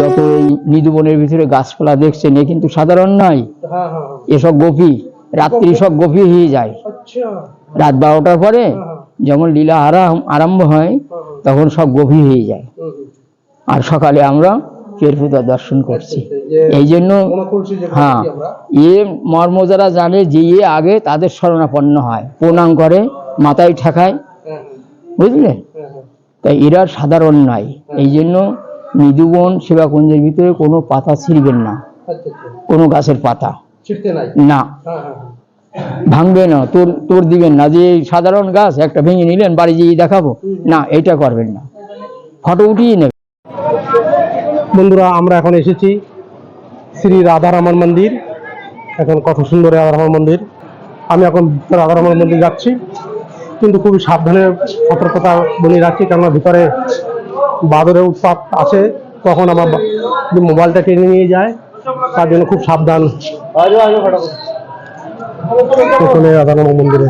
যত এই নিধুবনের ভিতরে গাছপালা দেখছেন এ কিন্তু সাধারণ নয়। হ্যাঁ হ্যাঁ হ্যাঁ। এসব গোপী রাত্রি সব গোপী হয়ে যায়। আচ্ছা। রাত বারোটার পরে যখন লীলা আরাম আরম্ভ হয়। তখন সব গভীর হয়ে যায়। আর সকালে আমরা কেরপুতা দর্শন করছি। এই জন্য হ্যাঁ এ মর্ম যারা জানে যে এ আগে তাদের শরণাপন্ন হয়। প্রণাম করে মাথায় ঠেকায়। হ্যাঁ তাই এরা সাধারণ নয়। এই জন্য মৃদুবন সেবাকুঞ্জের ভিতরে কোনো পাতা ছিঁড়বেন না। কোনো গাছের পাতা। না। হ্যাঁ হ্যাঁ হ্যাঁ। ভাঙবে না। তোর তোর দিবেন না। যে সাধারণ গাছ একটা ভেঙে নিলেন বাড়ি যেয়ে দেখাবো। না এটা করবেন না। ফটো উঠিয়ে নেবেন। বন্ধুরা আমরা এখন এসেছি শ্রী রাধারামন মন্দির। এখন কত সুন্দর রাধারামন মন্দির। আমি এখন রাধারামন মন্দির যাচ্ছি। কিন্তু খুবই সাবধানে সতর্কতা বলে রাখছি কেননা ভিতরে বাদরের উৎপাত আছে তখন আমার মোবাইলটা টেনে নিয়ে যায় তার জন্য খুব সাবধান। এখানে রাধারামন মন্দিরে।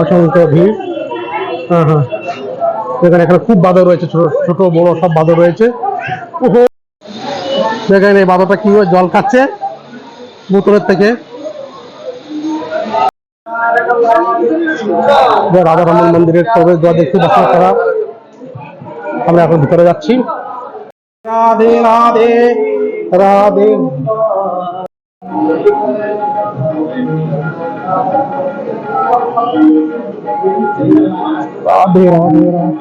অসংখ্য ভিড়। হ্যাঁ হ্যাঁ। এখানে এখানে খুব বাদর রয়েছে ছোট ছোট বড় সব বাদর রয়েছে। ওহো! দেখেন এই বাবাটা কি জল খাচ্ছে বোতলের থেকে। রাধারমন মন্দিরের প্রবেশ দ্বার দেখতে দর্শন করা আমরা এখন ভিতরে যাচ্ছি রাধে রাধে রাধে রাধে রাধে রাধে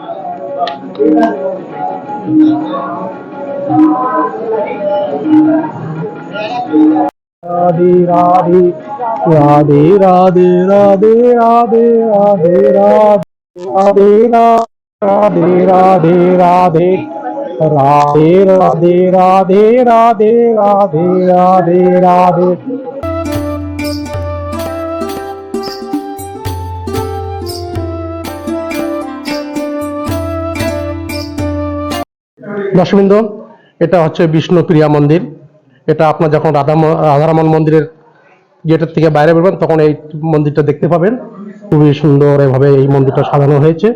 রাধে রাধে রাধে রাধে রাধে রাধে রাধে রাধে রাধে রাধে রাধে রাধে রাধে রাধে রাধে রাধে রাধে দর্শকবৃন্দ, এটা হচ্ছে বিষ্ণুপ্রিয়া মন্দির। এটা আপনার যখন রাধা রাধারমন মন্দিরের গেটের থেকে বাইরে বেরোবেন, তখন এই মন্দিরটা দেখতে পাবেন। খুবই সুন্দর এভাবে এই মন্দিরটা সাজানো হয়েছে।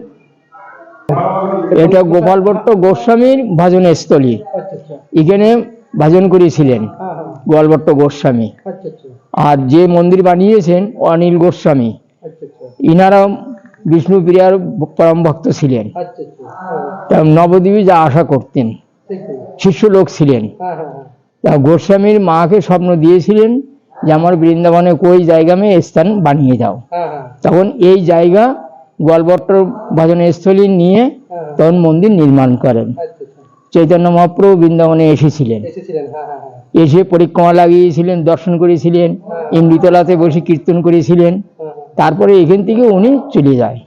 এটা গোপাল ভট্ট গোস্বামীর ভজন স্থলী এখানে ভাজন করেছিলেন গোপাল ভট্ট গোস্বামী। আর যে মন্দির বানিয়েছেন অনিল গোস্বামী। ইনারা বিষ্ণু প্রিয়ার পরম ভক্ত ছিলেন। নবদ্বীপে যা আশা করতেন। শিষ্য লোক ছিলেন। তা গোস্বামীর মাকে স্বপ্ন দিয়েছিলেন যে আমার বৃন্দাবনে কই জায়গা মে স্থান বানিয়ে দাও। তখন এই জায়গা গোয়ালভট্টর ভজন স্থলী নিয়ে তখন মন্দির নির্মাণ করেন। চৈতন্য মহাপ্রভু বৃন্দাবনে এসেছিলেন। এসে পরিক্রমা লাগিয়েছিলেন দর্শন করেছিলেন ইমৃতলাতে বসে কীর্তন করেছিলেন। তারপরে এখান থেকে উনি চলে যায়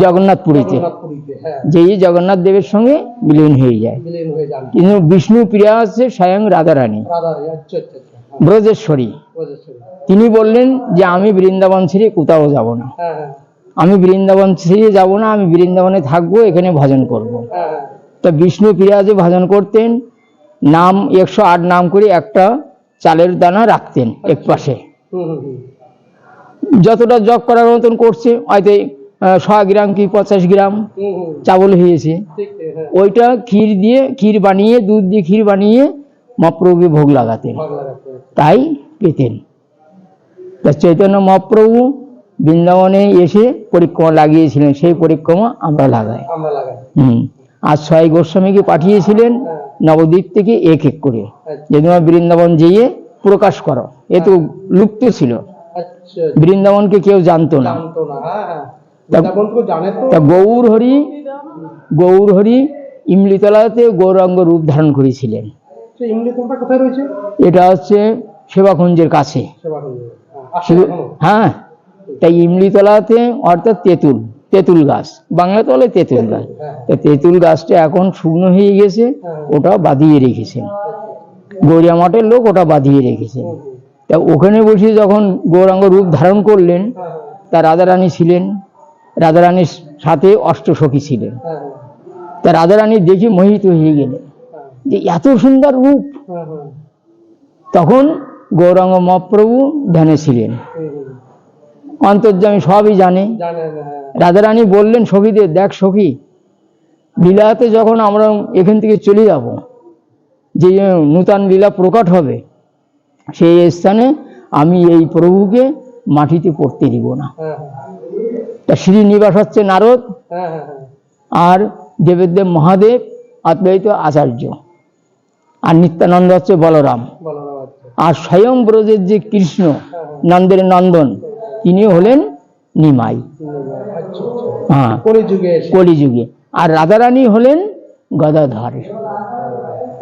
জগন্নাথপুরীতে। হ্যাঁ। যেই জগন্নাথ দেবের সঙ্গে বিলীন হয়ে যায়। হয়ে কিন্তু বিষ্ণু প্রিয়া হচ্ছে স্বয়ং রাধারানী রাধা আচ্ছা আচ্ছা আচ্ছা। হ্যাঁ, ব্রজেশ্বরী। তিনি বললেন যে আমি বৃন্দাবন ছেড়ে কোথাও যাব না। হ্যাঁ হ্যাঁ। আমি বৃন্দাবন ছেড়ে যাব না আমি বৃন্দাবনে থাকব এখানে ভজন করব। তা বিষ্ণু প্রিয়া যে ভজন করতেন নাম একশো আট নাম করে একটা চালের দানা রাখতেন এক পাশে। হুম হুম যতটা জগ করার মতন করছে হয়তো ছ গ্রাম কি পঞ্চাশ গ্রাম চাবল হয়েছে। হ্যাঁ। ওইটা ক্ষীর দিয়ে ক্ষীর বানিয়ে দুধ দিয়ে ক্ষীর বানিয়ে মহাপ্রভুকে ভোগ লাগাতেন। তাই পেতেন। তা চৈতন্য মহাপ্রভু বৃন্দাবনে এসে পরিক্রমা লাগিয়েছিলেন সেই পরিক্রমা আমরা লাগাই। হুম। আর ছয় গোস্বামীকে পাঠিয়েছিলেন হ্যাঁ নবদ্বীপ থেকে এক এক করে। আচ্ছা। যে তোমার বৃন্দাবন যেয়ে প্রকাশ করো। এ তো লুপ্ত ছিল। আচ্ছা। বৃন্দাবনকে কেউ জানতো না। হ্যাঁ হ্যাঁ। তা- গৌর হরি গৌর হরি ইমলিতলাতে গৌরাঙ্গ রূপ ধারণ করেছিলেন। এটা হচ্ছে সেবাকুঞ্জের কাছে। হ্যাঁ, তাই ইমলিতলাতে অর্থাৎ তেঁতুল তেঁতুল গাছ বাংলা তলে তেঁতুল গাছ তা তেঁতুল গাছটা এখন শুকনো হয়ে গেছে। ওটা বাঁধিয়ে রেখেছেন গৌরিয়া মঠের লোক ওটা বাঁধিয়ে রেখেছেন। তা ওখানে বসে যখন গৌরাঙ্গ রূপ ধারণ করলেন, তা রাধারানী ছিলেন রাধারানীর সাথে অষ্টসখী ছিলেন তা রাধারানী দেখে মোহিত হয়ে গেলেন যে এত সুন্দর রূপ তখন গৌরাঙ্গ মহাপ্রভু ধ্যানে ছিলেন। অন্তর্যামী সবই জানে। হ্যাঁ। রাধারানী বললেন সখীদের দেখ সখী লীলাতে যখন আমরা এখান থেকে চলে যাব যে নূতন লীলা প্রকট হবে সেই স্থানে আমি এই প্রভুকে মাটিতে পড়তে দিব না। হ্যাঁ তা শ্রীনিবাস হচ্ছে নারদ হ্যাঁ হ্যাঁ হ্যাঁ। আর দেবেদেব মহাদেব অদ্বৈত আচার্য। আর নিত্যানন্দ হচ্ছে বলরাম। আচ্ছা। আর স্বয়ং ব্রজের যে কৃষ্ণ নন্দের নন্দন তিনি হলেন নিমাই। হ্যাঁ কলিযুগে আর রাধারানী হলেন গদাধর।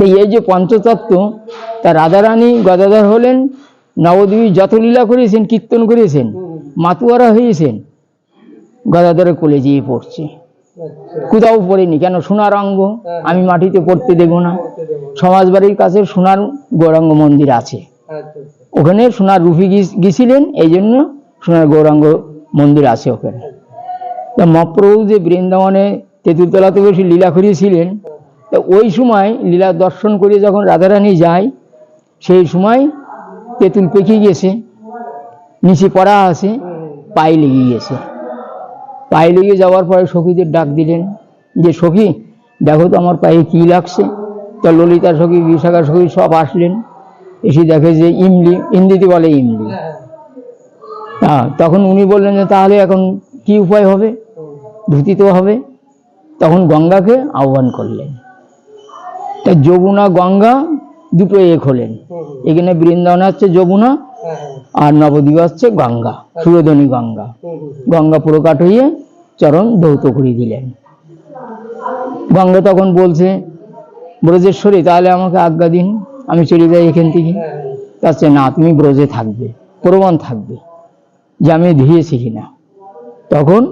এই যে পঞ্চতত্ত্ব তা রাধারানী গদাধর হলেন নবদেবী যত লীলা করেছেন কীর্তন করেছেন মাতুয়ারা হয়েছেন গদাধরের কোলে যেয়ে পড়ছে। আচ্ছা। কোথাও পড়েনি কেন সোনার অঙ্গ? আমি মাটিতে পড়তে দেব না। করতে দেবো সমাজবাড়ির কাছে সোনার গৌরাঙ্গ মন্দির আছে। আচ্ছা আচ্ছা। ওখানে সোনার রুফি গিয়ে- গিয়েছিলেন এই জন্য সোনার গৌরাঙ্গ মন্দির আছে ওখানে। তা মহাপ্রভু যে বৃন্দাবনে তেঁতুলতলাতে বসে লীলা করিয়েছিলেন, তা ওই সময় লীলা দর্শন করে যখন রাধারানী যায়, সেই সময় তেঁতুল পেকে গেছে, নিচে পড়া আছে, পায়ে লেগে গেছে। পায়ে লেগে যাওয়ার পরে সখীদের ডাক দিলেন যে, সখী, দেখো তো আমার পায়ে কী লাগছে। তা ললিতা সখী, বিশাখা সখী সব আসলেন, এসে দেখে যে ইমলি হিন্দিতে বলে ইমলি। হ্যাঁ তখন উনি বললেন যে তাহলে এখন কি উপায় হবে? ধুতি তো হবে। তখন গঙ্গাকে আহ্বান করলেন। তা যমুনা, গঙ্গা দুটো এক হলেন। এখানে বৃন্দাবন হচ্ছে যমুনা আর নবদ্বীপ হচ্ছে গঙ্গা সুরধনী গঙ্গা। গঙ্গা প্রকাট হয়ে চরণ দৌত করে দিলেন। গঙ্গা তখন বলছে, ব্রজেশ্বরী, তাহলে আমাকে আজ্ঞা দিন, আমি চলে যাই এখান থেকে। তাছে না, তুমি ব্রজে থাকবে প্রমাণ থাকবে। যে আমি ধুয়েছি কিনা। তখন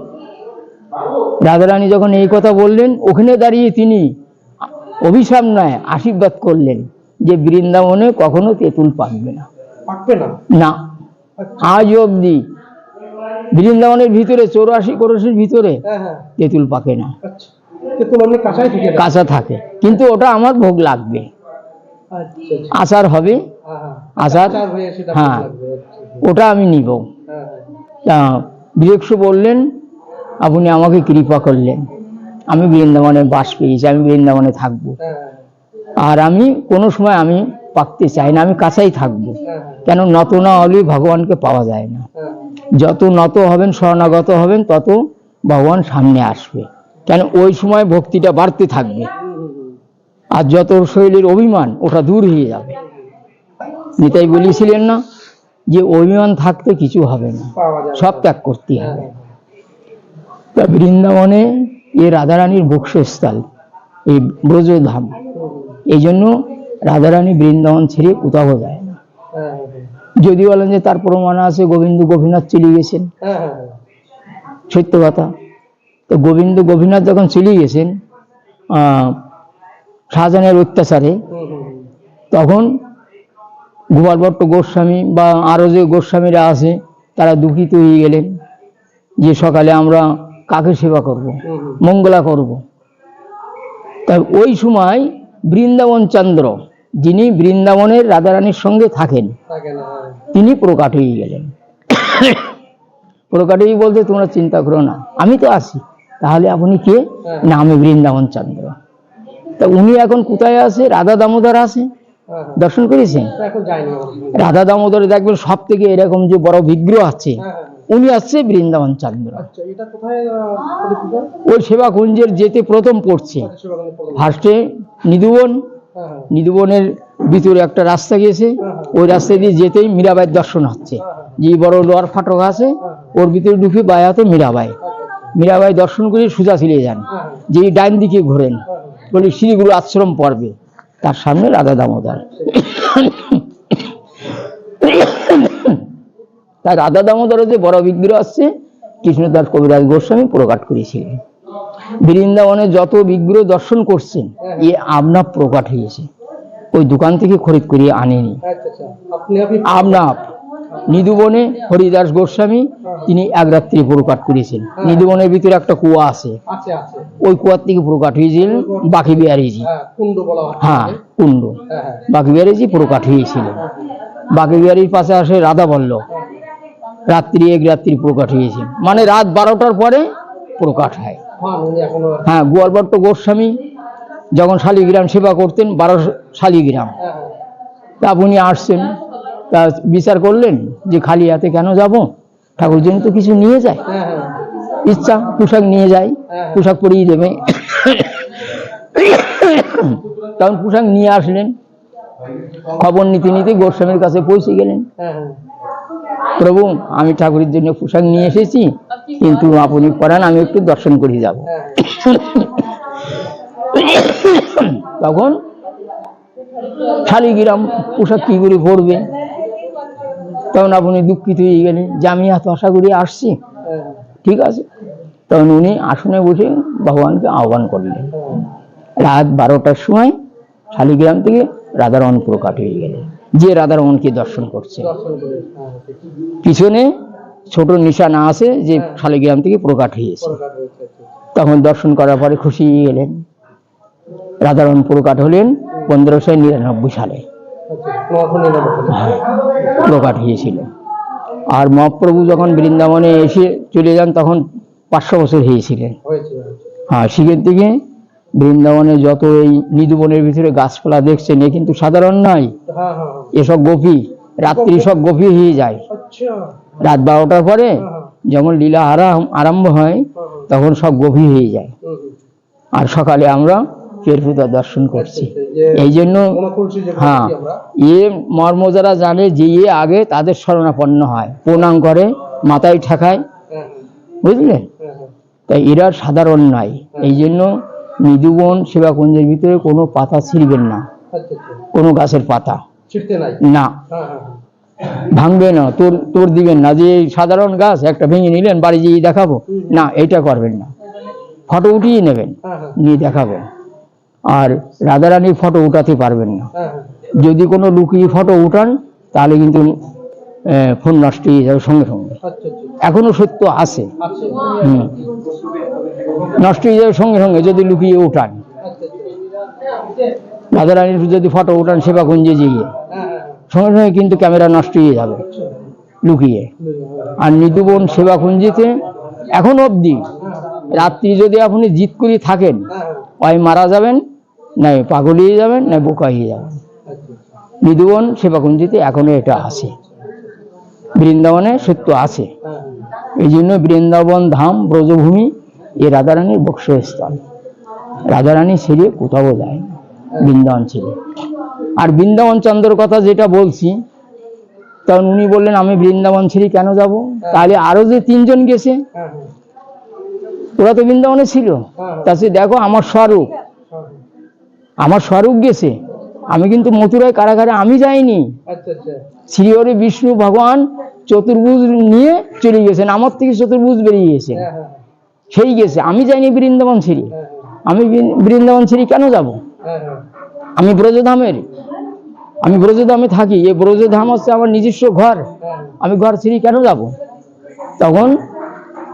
রাধারানী যখন এই কথা বললেন ওখানে দাঁড়িয়ে তিনি অভিশাপ নয় আশীর্বাদ করলেন যে বৃন্দাবনে কখনো তেঁতুল পাকবে না। পাকবে না? না। আজ অবধি বৃন্দাবনের ভিতরে চৌরাশি করসের ভিতরে হ্যাঁ হ্যাঁ। তেঁতুল পাকে না। আচ্ছা? কাঁচা থাকে কিন্তু ওটা আমার ভোগ লাগবে। আচ্ছা আচ্ছা। আচার হবে। হ্যাঁ আচার চার হয়ে ওটা আমি নিব। তা বৃক্ষ বললেন, আপনি আমাকে কৃপা করলেন। আমি বৃন্দাবনে বাস পেয়েছি, আমি বৃন্দাবনে থাকব। আর আমি কোনো সময় আমি পাকতে চাই না, আমি কাছেই থাকব। কেন নত না হলেই ভগবানকে পাওয়া যায় না। যত নত হবেন, শরণাগত হবেন, তত ভগবান সামনে আসবে। কেন ওই সময় ভক্তিটা বাড়তে থাকবে। আর যত শৈলীর অভিমান, ওটা দূর হয়ে যাবে। নিতাই বলেছিলেন না যে অভিমান থাকতে কিছু হবে না। সব ত্যাগ করতে হ্যাঁ হবে তা বৃন্দাবনে এ রাধারানীর বক্ষস্থল এই ব্রজধাম। এই জন্য রাধারানী বৃন্দাবন ছেড়ে কোথাও যায় না। হ্যাঁ যদি বলেন যে তার প্রমাণ আছে গোবিন্দ গোপীনাথ চলে গেছেন। হ্যাঁ হ্যাঁ সত্য কথা। তো গোবিন্দ গোপীনাথ যখন চলে গেছেন আহ, শাহজাহানের অত্যাচারে তখন গোপাল ভট্ট গোস্বামী বা আরও যে গোস্বামীরা আছে তারা দুঃখিত হয়ে গেলেন যে সকালে আমরা কাকে সেবা করব মঙ্গলা করব। তা ওই সময় বৃন্দাবন চন্দ্র যিনি বৃন্দাবনের রাধারানীর সঙ্গে থাকেন হ্যাঁ। তিনি প্রকাট হয়ে গেলেন। প্রকাট হয়ে বলতে তোমরা চিন্তা করো না আমি তো আছি তাহলে আপনি কে? না আমি বৃন্দাবন চন্দ্র। তা উনি এখন কোথায় আছে? রাধা দামোদর আছে? হ্যাঁ দর্শন করেছেন? রাধা দামোদরে দেখবেন সব থেকে এরকম যে বড় বিগ্রহ আছে হ্যাঁ হ্যাঁ উনি আসছে বৃন্দাবন চন্দ্র। আচ্ছা ওই সেবা কুঞ্জের যেতে প্রথম পড়ছে। ফার্স্টে নিধুবন হ্যাঁ হ্যাঁ। নিধুবনের ভিতরে একটা রাস্তা গিয়েছে ওই রাস্তা দিয়ে যেতেই মীরাবাইয়ের দর্শন হচ্ছে। যে বড় লোয়ার ফাটক আছে ওর ভিতরে ঢুকে বায়াতে মীরাবাই। মীরাবাই দর্শন করে সোজা চলে যান। হ্যাঁ যে ডাইন দিকে ঘোরেন। বলি শ্রীগুরু আশ্রম পড়বে তার সামনে রাধা দামোদর। তাই রাধা দামোদরের যে বড় বিগ্রহ আসছে কৃষ্ণদাস কবিরাজ গোস্বামী প্রকাট করেছিলেন বৃন্দাবনে যত বিগ্রহ দর্শন করছেন এ আপনা প্রকাট হয়েছে। ওই দোকান থেকে খরিদ করিয়ে আনেনি। আচ্ছা আচ্ছা। আপনি নিধুবনে হরিদাস গোস্বামী তিনি এক রাত্রি প্রকাট করেছেন নিধুবনের ভিতরে একটা কুয়া আছে। ওই কুয়ার থেকে প্রকাট হয়েছিলেন বাকি বিহারিজি হ্যাঁ কুণ্ড হয়। হ্যাঁ হ্যাঁ হ্যাঁ। বাকি বিহারিজি প্রকাট হয়েছিলেন বাকি বিহারির পাশে আসে রাধা বল্ল রাত্রি এক রাত্রি প্রকাট হয়েছে মানে রাত বারোটার পরে প্রকাট হয়। হ্যাঁ উনি হ্যাঁ গোয়ালভট্ট গোস্বামী যখন শালিগ্রাম সেবা করতেন বারো শালিগ্রাম। হ্যাঁ হ্যাঁ। তা আপনি আসছেন। তা বিচার করলেন যে খালি হাতে কেন যাব? ঠাকুর জন্য তো কিছু নিয়ে যায়। হ্যাঁ হ্যাঁ। ইচ্ছা পোশাক নিয়ে যায়। হ্যাঁ। পোশাক পরিয়ে দেবে। তখন পোশাক নিয়ে আসলেন। খবর নিতে নিতে গোস্বামীর কাছে পৌঁছে গেলেন। প্রভু আমি ঠাকুরের জন্য পোশাক নিয়ে এসেছি কিন্তু আপনি পড়ান আমি একটু দর্শন করে যাব। তখন শালিগ্রাম পোশাক কি করে পড়বে তখন আপনি দুঃখিত হয়ে গেলেন যে আমি এত আশা করি আসছি। হ্যাঁ ঠিক আছে? তখন উনি আসনে বসে ভগবানকে আহ্বান করলেন। রাত বারোটার সময় শালিগ্রাম থেকে রাধারমণ প্রকাট হয়ে গেলেন। যে রাধারমণকে দর্শন করছে। হ্যাঁ পিছনে ছোট নিশানা আছে যে শালিগ্রাম থেকে প্রকাট হয়েছে। আচ্ছা তখন দর্শন করার পরে খুশি হয়ে গেলেন। রাধারমণ প্রকাট হলেন পনেরোশো নিরানব্বই সালে। প্রকাট হয়েছিল আর মহাপ্রভু যখন বৃন্দাবনে এসে চলে যান তখন পাঁচশো বছর হয়েছিলেন। হ্যাঁ সেখান থেকে বৃন্দাবনে যত এই নিধুবনের ভিতরে গাছপালা দেখছেন এ কিন্তু সাধারণ নয়। হ্যাঁ হ্যাঁ হ্যাঁ। এসব গোপী রাত্রি সব গোপী হয়ে যায়। আচ্ছা। রাত বারোটার পরে হ্যাঁ লীলা আরাম আরম্ভ হয় তখন সব গভীর হয়ে যায়। আর সকালে আমরা কেরপুতা দর্শন করছি। এই জন্য হ্যাঁ এ মর্ম যারা জানে যে এ আগে তাদের শরণাপন্ন হয়। প্রণাম করে মাথায় ঠেকায়। হ্যাঁ হ্যাঁ। হ্যাঁ তাই এরা সাধারণ নয়। এই জন্য মৃদুবন সেবাকুঞ্জের ভিতরে কোনো পাতা ছিঁড়বেন না। আচ্ছা আচ্ছা। কোনো গাছের পাতা। না। ভাঙবে না। তোর তোর দিবেন না। যে সাধারণ গাছ একটা ভেঙে নিলেন বাড়ি যেয়ে দেখাবো। না এটা করবেন না। ফটো উঠিয়ে নেবেন। নিয়ে দেখাবেন আর রাধারানীর ফটো উঠাতে পারবেন না। হ্যাঁ হ্যাঁ। যদি কোনো লুকিয়ে ফটো উঠান তাহলে কিন্তু ফোন নষ্ট হয়ে যাবে সঙ্গে সঙ্গে। আচ্ছা আচ্ছা। এখনও সত্য আছে। আচ্ছা। হুম। নষ্ট হয়ে যাবে সঙ্গে সঙ্গে যদি লুকিয়ে উঠান। আচ্ছা আচ্ছা। রাধারানীর যদি ফটো উঠান সেবা কুঞ্জে গিয়ে হ্যাঁ সঙ্গে সঙ্গে কিন্তু ক্যামেরা নষ্ট হয়ে যাবে আচ্ছা। লুকিয়ে। আর নিতুবন সেবা কুঞ্জিতে এখন অবধি রাত্রি যদি আপনি জিত করে থাকেন হ্যাঁ মারা যাবেন নাই পাগল হয়ে যাবেন নাই বোকা হয়ে যাবেন। নিধুবন সেবাকুঞ্জিতে এখনও এটা আছে। বৃন্দাবনে সত্য আছে। এই জন্য বৃন্দাবন ধাম, ব্রজভূমি এ রাধারানীর বক্ষস্থল। রাধারানী ছেড়ে কোথাও যায় বৃন্দাবন ছেড়ে। আর বৃন্দাবন চন্দ্র কথা যেটা বলছি, তখন উনি বললেন, আমি বৃন্দাবন ছেড়ে কেন যাব? তাহলে আরও যে তিনজন গেছে ওরা তো বৃন্দাবনে ছিল। হ্যাঁ তাছে দেখো আমার স্বরূপ। হ্যাঁ আমার স্বরূপ গেছে। আমি কিন্তু মথুরায় কারাগারে আমি যাইনি। আচ্ছা আচ্ছা। শ্রীহরি বিষ্ণু ভগবান চতুর্ভুজ নিয়ে চলে গেছেন। আমার থেকে চতুর্ভুজ বেরিয়ে গেছে। হ্যাঁ হ্যাঁ সেই গেছে। আমি যাইনি বৃন্দাবন হ্যাঁ আমি বৃন্দাবন ছিরি কেন যাব? হ্যাঁ হ্যাঁ। আমি ব্রজধামের। আমি ব্রজধামে থাকি। এই ব্রজধাম হচ্ছে আমার নিজস্ব ঘর। হ্যাঁ আমি ঘর ছিরি কেন যাব? তখন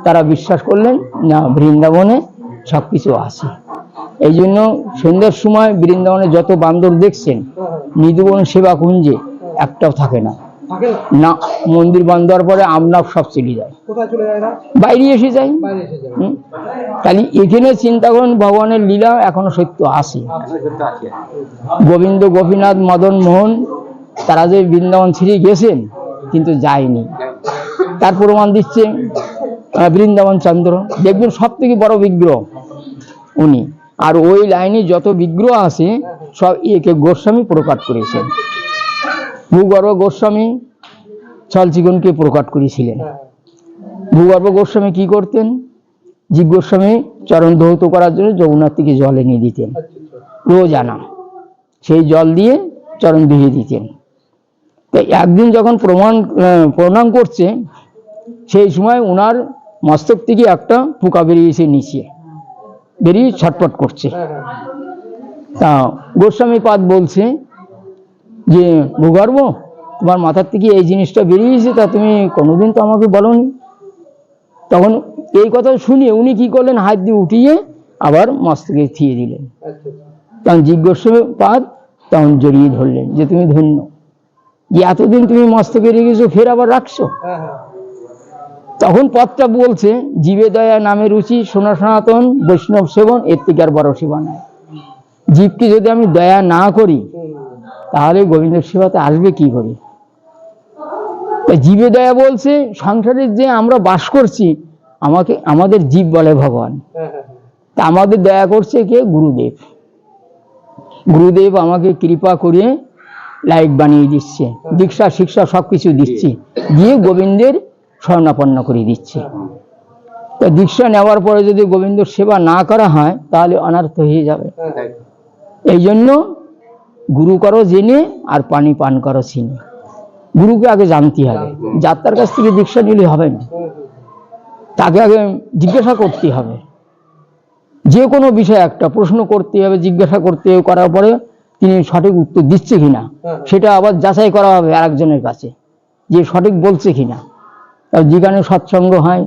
তারা বিশ্বাস করলেন না বৃন্দাবনে সব কিছু আছে। এই জন্য সন্ধ্যার সময় বৃন্দাবনে যত বান্দর দেখছেন নিধুবন সেবা কুঞ্জে একটাও থাকে না। না? না মন্দির বন্ধ হওয়ার পরে আপনার সব চলে যায় কোথায় চলে যায় না বাইরে এসে যায় বাইরে এসে যাবে হুম? তাহলে এখানে চিন্তা করুন ভগবানের লীলা এখনও সত্য আছে। গোবিন্দ গোপীনাথ মদন মোহন তারা যে বৃন্দাবন ছিঁড়ে গেছেন কিন্তু যায়নি। তার প্রমাণ দিচ্ছে বৃন্দাবন চন্দ্র। দেখবেন সব থেকে বড় বিগ্রহ উনি। আর ওই লাইনে যত বিগ্রহ আছে, সব একে গোস্বামী প্রকাট করেছেন। ভূগর্ভ গোস্বামী ছলচিকনকে প্রকাট করেছিলেন। ভূগর্ভ গোস্বামী কি করতেন? জীব গোস্বামী চরণ ধৌত করার জন্য যমুনার থেকে জল এনে দিতেন। রোজ আনা। সেই জল দিয়ে চরণ ধুয়ে দিতেন। তো একদিন যখন প্রমাণ প্রণাম করছে, সেই সময় ওনার মস্তক থেকে একটা পোকা বেরিয়েছে নিচে বেরিয়ে ছটপট করছে। তা গোস্বামী পাদ বলছে যে, ভূগর্ভ, তোমার মাথার থেকে এই জিনিসটা বেরিয়েছে তা তুমি কোনোদিন তো আমাকে বলনি। তখন এই কথা শুনে উনি কি করলেন, হাত দিয়ে উঠিয়ে আবার মস্তকে থিয়ে দিলেন। তখন জিজ্ঞাসা পাদ তখন জড়িয়ে ধরলেন যে, তুমি ধন্য, যে এতদিন তুমি মস্তকে রেখেছো, ফের আবার রাখছো? হ্যাঁ হ্যাঁ। তখন পথটা বলছে, জীবে দয়া নামে রুচি সোনা সনাতন, বৈষ্ণব সেবন, এর থেকে আর বড় সেবা নাই। জীবকে যদি আমি দয়া না করি, তাহলে গোবিন্দ সেবাতে আসবে কি করে? জীবে দয়া বলছে সংসারের যে আমরা বাস করছি, আমাকে, আমাদের জীব বলে ভগবান। তা আমাদের দয়া করছে কে? গুরুদেব। গুরুদেব আমাকে কৃপা করে লাইক বানিয়ে দিচ্ছে, দীক্ষা, শিক্ষা সব কিছু দিচ্ছে। দিয়ে গোবিন্দের স্বর্ণাপন্ন করে দিচ্ছে। তো দীক্ষা নেওয়ার পরে যদি গোবিন্দ সেবা না করা হয়, তাহলে অনার্থ হয়ে যাবে। এই জন্য গুরু করো জেনে আর পানি পান করো চিনে। গুরুকে আগে জানতে হবে যাত্রার কাছ থেকে দীক্ষা নিলে হবে না। তাকে আগে জিজ্ঞাসা করতে হবে। যে কোনো বিষয় একটা প্রশ্ন করতে হবে, জিজ্ঞাসা করতে হবে, করার পরে তিনি সঠিক উত্তর দিচ্ছে কিনা, সেটা আবার যাচাই করা হবে আরেকজনের কাছে, যে সঠিক বলছে কিনা। যেখানে সৎসঙ্গ হয়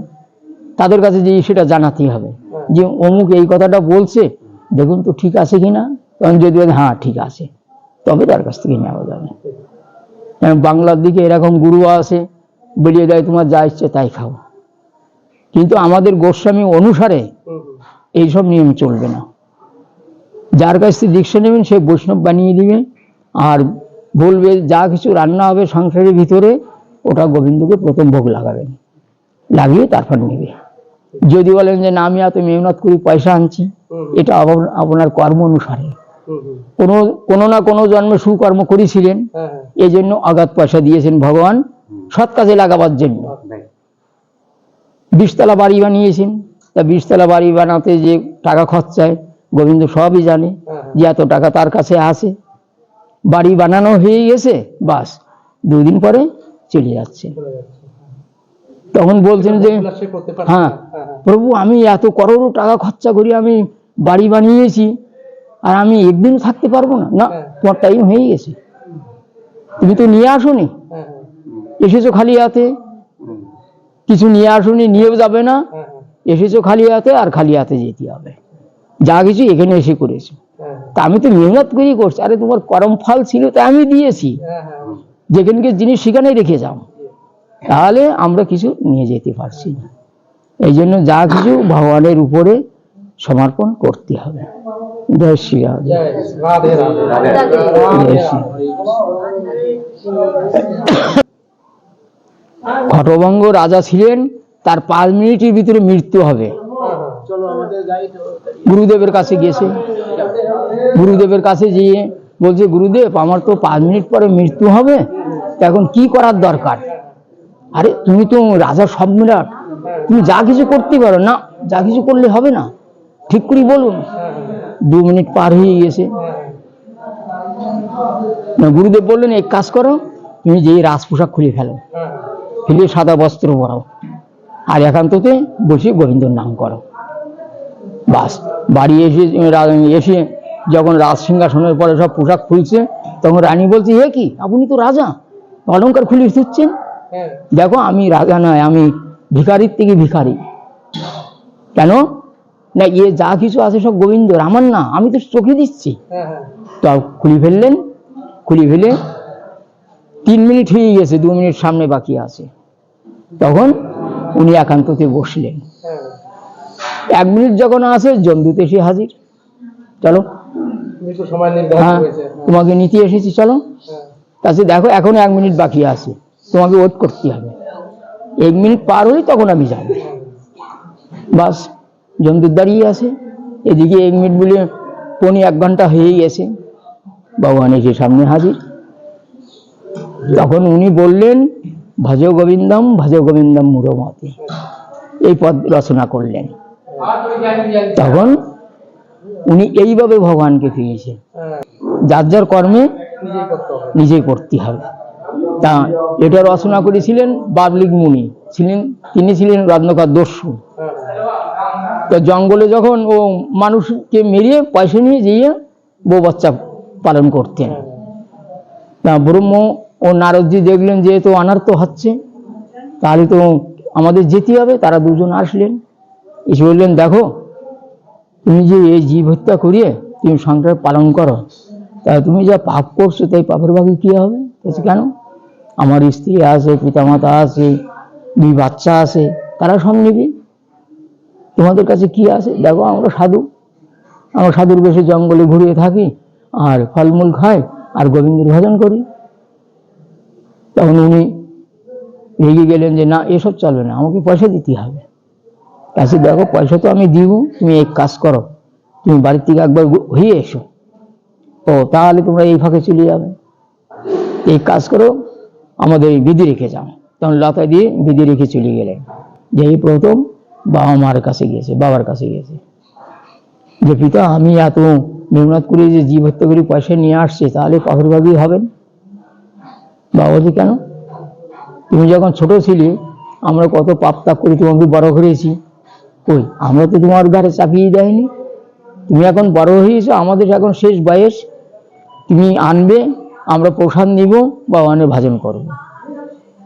তাদের কাছে যে সেটা জানাতে হবে। যে অমুক এই কথাটা বলছে দেখুন তো ঠিক আছে কিনা? তখন যদি হ্যাঁ ঠিক আছে। তবে তার কাছ থেকে নেওয়া যাবে। বাংলার দিকে এরকম গুরু আছে বেরিয়ে দেয় তোমার যা ইচ্ছে তাই খাও। কিন্তু আমাদের গোস্বামী অনুসারে এইসব নিয়ম চলবে না। যার কাছ থেকে দীক্ষা নেবেন সে বৈষ্ণব বানিয়ে দিবে। আর বলবে যা কিছু রান্না হবে সংসারের ভিতরে ওটা গোবিন্দকে প্রথম ভোগ লাগাবেন লাগিয়ে তারপর নেবে। যদি বলেন যে না আমি এত মেহনত করি পয়সা আনছি। এটা আপনার কর্ম অনুসারে। কোনো কোনো না কোনো জন্মে সুকর্ম করেছিলেন। এই জন্য অগাধ পয়সা দিয়েছেন ভগবান। সৎ কাজে লাগাবার জন্য। বিশতলা বাড়ি বানিয়েছেন। তা বিশতলা বাড়ি বানাতে যে টাকা খরচায় গোবিন্দ সবই জানে যে এত টাকা তার কাছে আছে। বাড়ি বানানো হয়ে গেছে বাস। দুদিন পরে চলে যাচ্ছে। তখন বলছেন যে হ্যাঁ প্রভু আমি এত করোড় টাকা খরচা করি আমি বাড়ি বানিয়েছি আর আমি একদিন থাকতে পারব না। না তোমার টাইম হয়ে গেছে। তুমি তো নিয়ে আসোনি। এসেছ খালি হাতে। কিছু নিয়ে আসোনি নিয়েও যাবে না। এসেছ খালি হাতে আর খালি হাতে যেতে হবে। যা কিছু এখানে এসে করেছ। তা আমি তো মেহনত করেই করছি। আরে তোমার করম ফল ছিল তা আমি দিয়েছি। যেখানকে জিনিস সেখানেই রেখে যাও। তাহলে আমরা কিছু নিয়ে যেতে পারছি না। এই জন্য যা কিছু ভগবানের উপরে সমর্পণ করতে হবে। জয় শ্রী রাজা ছিলেন তার পাঁচ মিনিটের ভিতরে মৃত্যু হবে। গুরুদেবের কাছে গেছে গুরুদেবের কাছে গিয়ে বলছে, গুরুদেব, আমার তো পাঁচ মিনিট পরে মৃত্যু হবে এখন কি করার দরকার? আরে, তুমি তো রাজার সম্রাট, তুমি যা কিছু করতে পারো না, যা কিছু করলে হবে না, ঠিক করে বলুন। দু মিনিট পার হয়ে গেছে। গুরুদেব বললেন, এক কাজ করো, তুমি যে রাজ পোশাক খুলে ফেলো ফেলে সাদা বস্ত্র পরাও, আর একান্ততে বসে গোবিন্দর নাম করো। বাস, বাড়ি এসে এসে যখন রাজ সিংহাসনের পরে সব পোশাক খুলছে তখন রানী বলছে হে কি? আপনি তো রাজা। অলঙ্কার খুলে দিচ্ছেন। দেখো আমি রাজা নয় আমি ভিখারির থেকে ভিখারি। কেন? না ইয়ে যা কিছু আছে সব গোবিন্দর আমার না আমি তো চোখে দিচ্ছি। তো খুলি ফেললেন খুলি ফেলে তিন মিনিট হয়ে গেছে দু মিনিট সামনে বাকি আছে। তখন উনি একান্ততে বসলেন। এক মিনিট যখন আছে জমদূত এসে হাজির। চলো। হ্যাঁ তোমাকে নিতে এসেছি চলো। তাছে দেখো এখনও এক মিনিট বাকি আছে। তোমাকে ওয়েট করতে হবে। এক মিনিট পার হলে তখন আমি যাব। বাস জমদূত দাঁড়িয়ে আছে। এদিকে এক মিনিট বলে পৌনে এক ঘণ্টা হয়ে গেছে। ভগবান এসে সামনে হাজির। তখন উনি বললেন ভজ গোবিন্দম ভজ গোবিন্দম মুরমতে। এই পদ রচনা করলেন। তখন উনি এইভাবে ভগবানকে পেয়েছে যার যার কর্মে নিজেই করতে হবে। তা এটা রচনা করেছিলেন বাবলিক মুনি। ছিলেন, তিনি ছিলেন রত্নকর দস্যু। তো জঙ্গলে যখন ও মানুষকে মেরিয়ে পয়সা নিয়ে যেয়ে বউ বাচ্চা পালন করতেন। তা ব্রহ্ম ও নারদজি দেখলেন যে তো অনার্থ হচ্ছে। তাহলে তো আমাদের যেতে হবে, তারা দুজন আসলেন। এসে বললেন, দেখো তুমি যে এই জীব হত্যা করিয়ে তুমি সংসার পালন করো, তা তুমি যা পাপ করছ তাই পাপের ভাগে কি হবে? বলছে কেন? আমার স্ত্রী আছে, পিতামাতা আছে, দুই বাচ্চা আছে, তারা সব নিবি তোমাদের কাছে কি আছে? দেখো, আমরা সাধু। আমরা সাধুর বেশি জঙ্গলে ঘুরিয়ে থাকি, আর ফলমূল খাই, আর গোবিন্দের ভজন করি। তখন উনি রেগে গেলেন যে, না, এসব চলবে না, আমাকে পয়সা দিতে হবে। কাছে দেখো, পয়সা তো আমি দিব, তুমি এক কাজ করো, তুমি বাড়ির থেকে একবার হয়ে এসো। ও, তাহলে তোমরা এই ফাঁকে চলে যাবে। এই কাজ করো, আমাদের বিধি রেখে যাও। তখন লতা দিয়ে বিধি রেখে চলে গেলে। যে এই প্রথম বাবা মার কাছে গিয়েছে, বাবার কাছে গিয়েছে। যে পিতা, আমি এত মেহনত করে যে জীব হত্যা করে পয়সা নিয়ে আসছে, তাহলে পাথরভাগী হবেন? বাবাজি কেন? তুমি যখন ছোট ছিলে, আমরা কত পাপ তাপ করে তোমাকে বড় করেছি। ওই আমরা তো তোমার ঘরে চাপিয়ে দেয়নি। তুমি এখন বড় হয়েছো, আমাদের এখন শেষ বয়স। তুমি আনবে, আমরা প্রসাদ নিব, ভগবানের ভাজন করব।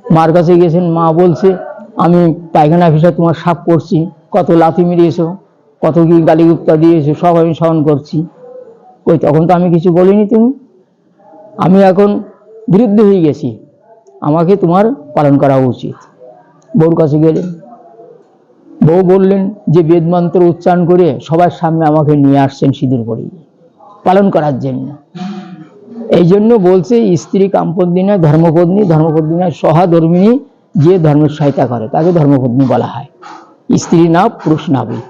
মার কাছে গেছেন, মা বলছে, আমি পায়খানা ভিসা তোমার সাপ করছি, কত লাথি মেরিয়েছো কত কি গালিগুপ্তা দিয়েছ, সব আমি স্মরণ করছি। ওই তখন তো আমি কিছু বলিনি তুমি। আমি এখন বিরুদ্ধ হয়ে গেছি। আমাকে তোমার পালন করা উচিত। বউর কাছে গেলেন বউ বললেন যে বেদমন্ত্র উচ্চারণ করে সবার সামনে আমাকে নিয়ে আসছেন সিঁদুর পরিয়ে পালন করার জন্য। এই জন্য বলছে, স্ত্রী কামপত্নী নয় ধর্মপত্নী ধর্মপত্নী নয়, সহাধর্মিনী যে ধর্মের সহায়তা করে, তাকে ধর্মপত্নী বলা হয়। স্ত্রী না পুরুষ নাবি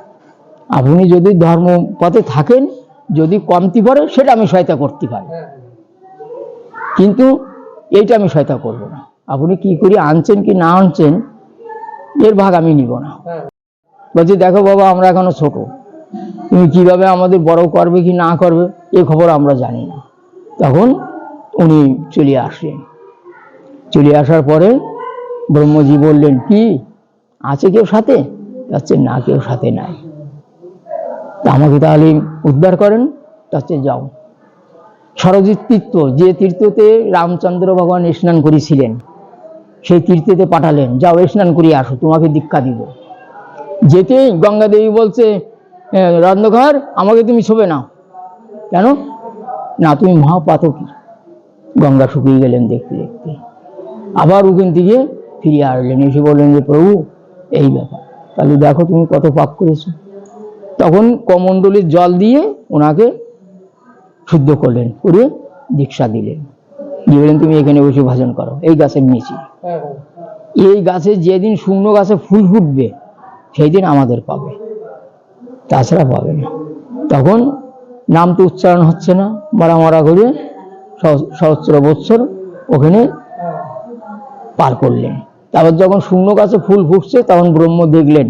আপনি যদি ধর্ম পথে থাকেন, যদি কমতি পড়ে, সেটা আমি সহায়তা করতে পারি। কিন্তু এইটা আমি সহায়তা করব না। আপনি কি করে, আনছেন কি না আনছেন, এর ভাগ আমি নিব না। বলছি, দেখো বাবা, আমরা এখনও ছোট। তুমি কীভাবে আমাদের বড় করবে কি না করবে, এ খবর আমরা জানি না। তখন উনি চলে আসলেন। চলে আসার পরে ব্রহ্মজি বললেন, কি? আছে কেউ সাথে? যাচ্ছে না, কেউ সাথে নাই। আমাকে তাহলে উদ্ধার করেন তাচ্ছে যাও। সরজিৎ তীর্থ, যে তীর্থতে রামচন্দ্র ভগবান স্নান করেছিলেন, সেই তীর্থতে পাঠালেন, যাও, স্নান করিয়ে আসো, তোমাকে দীক্ষা দিব। যেতে গঙ্গা দেবী বলছে "এ, রন্ধঘর আমাকে তুমি ছোবে না। কেন? না তুমি মহাপাতকী। গঙ্গা শুকিয়ে গেলেন দেখতে দেখতে। আবার ওখান থেকে ফিরে আসলেন এসে বললেন যে প্রভু এই ব্যাপার। তাহলে দেখো তুমি কত পাপ করেছ। তখন কমণ্ডলীর জল দিয়ে ওনাকে শুদ্ধ করলেন করে দীক্ষা দিলেন। দিয়ে বললেন তুমি এখানে বসে ভাজন করো এই গাছের নিচে। এই গাছে যেদিন শুকনো গাছে ফুল ফুটবে সেই দিন আমাদের পাবে। তাছাড়া পাবে না। তখন নাম তো উচ্চারণ হচ্ছে না। মরা মরা করে সহস্র বৎসর ওখানে পার করলেন। তারপর যখন শূন্য গাছে ফুল ফুটছে তখন ব্রহ্ম দেখলেন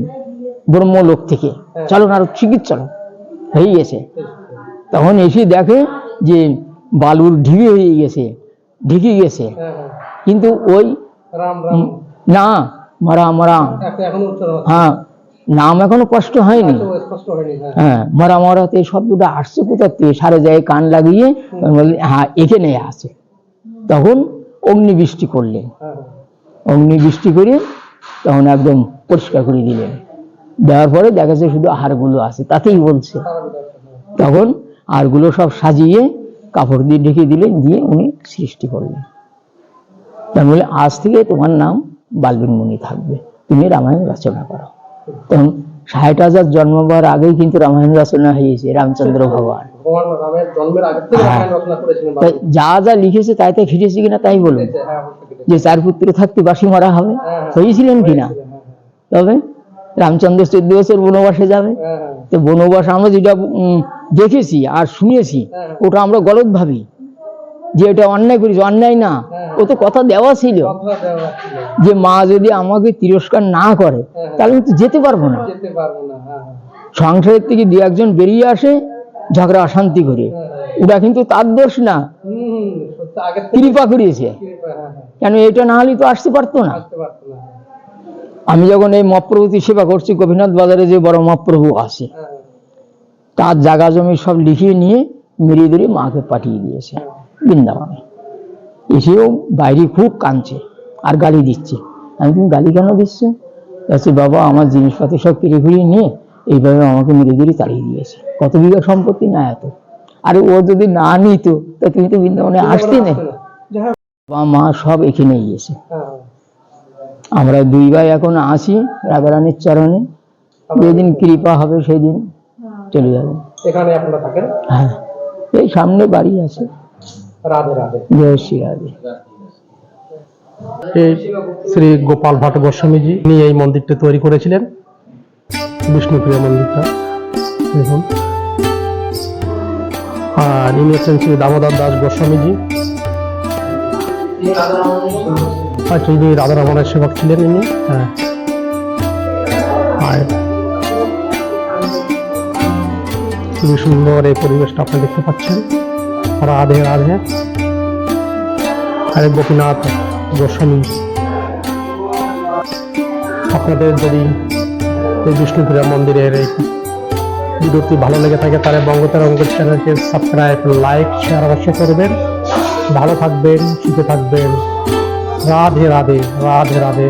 ব্রহ্মলোক থেকে। চলো না আরও চলো। হয়ে গেছে। তখন এসে দেখে যে বালুর ঢিবি হয়ে গেছে ঢিকে গেছে। কিন্তু ওই না মরা মরা হ্যাঁ নাম এখনও কষ্ট হয়নি। স্পষ্ট হয়নি হ্যাঁ। হ্যাঁ মরা মরাতে এই শব্দটা আসছে কোথা থেকে? সারে যায় কান লাগিয়ে হ্যাঁ এখানে আছে। তখন অগ্নি বৃষ্টি করলেন। হ্যাঁ অগ্নি বৃষ্টি করে তখন একদম পরিষ্কার করে দিলেন। দেওয়ার পরে দেখা যাচ্ছে শুধু আহারগুলো আছে তাতেই বলছে। তখন আরগুলো সব সাজিয়ে কাপড় দিয়ে ঢেকে দিলেন দিয়ে উনি সৃষ্টি করলেন। তার বলে আজ থেকে তোমার নাম বাল্মীক মুনি থাকবে। তুমি রামায়ণ রচনা করো। তখন ষাট হাজার জন্মবার আগেই কিন্তু রামায়ণ রচনা হয়েছে রামচন্দ্র ভগবান হ্যাঁ। যা যা লিখেছে তাই তাই ফিরেছে কিনা তাই বলুন হ্যাঁ। যে চার পুত্র থাকতে বাসি মারা হবে হ্যাঁ, হ্যাঁ। হয়েছিলেন কিনা তবে রামচন্দ্র চোদ্দ বছর বনবাসে যাবে। তো বনবাস আমরা যেটা দেখেছি আর শুনেছি। ওটা আমরা গলত ভাবি যে এটা অন্যায় করেছি অন্যায় না হ্যাঁ। ও তো কথা দেওয়া ছিল। যে মা যদি আমাকে তিরস্কার না করে হ্যাঁ। তাহলে আমি তো যেতে পারব না। হ্যাঁ। সংসারের থেকে দু একজন বেরিয়ে আসে ঝগড়া অশান্তি করে। ওটা কিন্তু তার দোষ না। কৃপা করিয়েছে। কেন এটা না হলে তো আসতে পারতো না। আমি যখন এই মহাপ্রভুতি সেবা করছি গোপীনাথ বাজারে যে বড় মহাপ্রভু আছে তার জায়গা জমি সব লিখিয়ে নিয়ে মেরিয়ে ধরে মাকে পাঠিয়ে দিয়েছে। বৃন্দাবনে। এসেও বাইরে খুব কাঁদছে আর গালি দিচ্ছে। আমি তুমি গালি কেন দিচ্ছ? বলছে বাবা আমার জিনিসপাতি সব কিনে ঘুরিয়ে নিয়ে এইভাবে আমাকে মেরে ধরে তাড়িয়ে দিয়েছে। কত বিঘা সম্পত্তি না এত। আরে ও যদি না নিত তা তুমি তো বৃন্দাবনে আসতে না আসতে না। যাই হোক, বাবা মা সব এখানে গিয়েছে। হ্যাঁ, আমরা দুই ভাই এখন আসি রাধারানীর চরণে। যেদিন কৃপা হবে সেদিন চলে যাবে। এখানে আপনারা থাকেন? হ্যাঁ। এই সামনে বাড়ি আছে। জয় শ্রী রাধে। শ্রী গোপাল ভাট গোস্বামীজি, তিনি এই মন্দিরটা তৈরি করেছিলেন। বিষ্ণুপ্রিয় মন্দিরটা, দেখুন। আর ইনি হচ্ছেন শ্রী দামোদর দাস গোস্বামীজি। আচ্ছা ইনি রাধারমণের সেবক ছিলেন ইনি হ্যাঁ। আর খুবই সুন্দর এই পরিবেশটা আপনি দেখতে পাচ্ছেন। রাধে রাধে। আরে গোপীনাথ, গোস্বামী, আপনাদের যদি এই বিষ্ণুপ্রিয়া মন্দিরের এই ভিডিওটি ভালো লেগে থাকে, তাহলে বঙ্গতরঙ্গ চ্যানেলকে সাবস্ক্রাইব, লাইক শেয়ার অবশ্যই করবেন। ভালো থাকবেন, সুখে থাকবেন। রাধে রাধে রাধে রাধে।